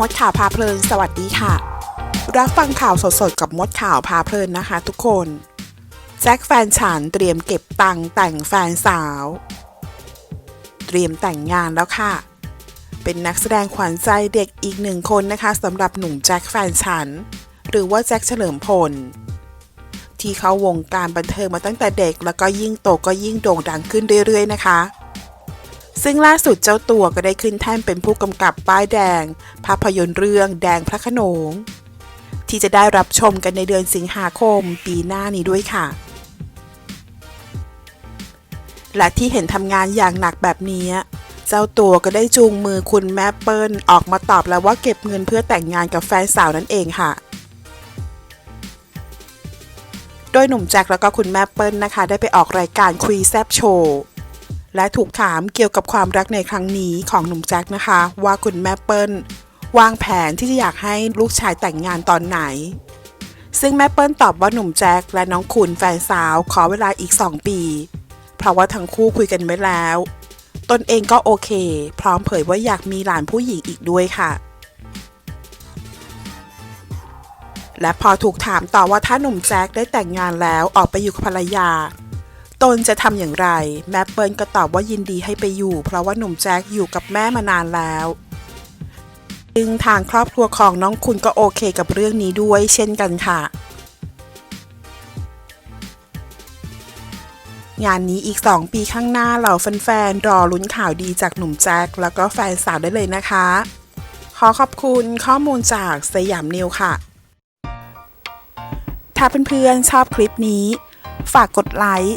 มดข่าวพาเพลิน สวัสดีค่ะ รับฟังข่าวสดๆ กับมดข่าวพาเพลินนะคะทุกคน แจ็คแฟนฉันเตรียมเก็บตังค์แต่งแฟนสาว เตรียมแต่งงานแล้วค่ะ เป็นนักแสดงขวัญใจเด็กอีกหนึ่งคนนะคะสำหรับหนุ่มแจ็คแฟนฉัน หรือว่าแจ็คเฉลิมพล ที่เขาวงการบันเทิงมาตั้งแต่เด็ก แล้วก็ยิ่งโตก็ยิ่งโด่งดังขึ้นเรื่อยๆนะคะ ซึ่งล่าสุดเจ้าตัวก็ได้ขึ้นแท่นเป็นผู้กำกับป้ายแดง ภาพยนตร์เรื่องแดงพระขนง ที่จะได้รับชมกันในเดือนสิงหาคมปีหน้านี้ด้วยค่ะ และที่เห็นทำงานอย่างหนักแบบนี้ เจ้าตัวก็ได้จูงมือคุณแม่เปิ้ลออกมาตอบแล้วว่าเก็บเงินเพื่อแต่งงานกับแฟนสาวนั่นเองค่ะโดยหนุ่มแจ็คแล้วก็คุณแม่เปิ้ลนะคะ ได้ไปออกรายการคุยแซบโชว์ และถูกถามเกี่ยวกับความรักในครั้งนี้ของหนุ่มแจ็คนะคะ ว่าคุณแม่เปิ้ลวางแผนที่จะอยากให้ลูกชายแต่งงานตอนไหน ซึ่งแม่เปิ้ลตอบว่าหนุ่มแจ็คและน้องคุณแฟนสาวขอเวลาอีก 2 ปี เพราะว่าทั้งคู่คุยกันไว้แล้ว ตนเองก็โอเค พร้อมเผยว่าอยากมีหลานผู้หญิงอีกด้วยค่ะ และพอถูกถามต่อว่าถ้าหนุ่มแจ็คได้แต่งงานแล้วออกไปอยู่กับภรรยา ตนจะทำอย่างไร แม่เปิลก็ตอบว่ายินดีให้ไปอยู่ เพราะว่าหนุ่มแจ็คอยู่กับแม่มานานแล้วซึ่งทางครอบครัวของน้องคุณก็โอเคกับเรื่องนี้ด้วยเช่นกันค่ะ งานนี้อีก 2 ปีข้างหน้าเหล่าแฟนๆ รอลุ้นข่าวดีจากหนุ่มแจ็คแล้วก็แฟนสาวได้เลยนะคะ ขอขอบคุณข้อมูลจากสยามนิวค่ะ ถ้าเพื่อนๆชอบคลิปนี้ ฝากกดไลค์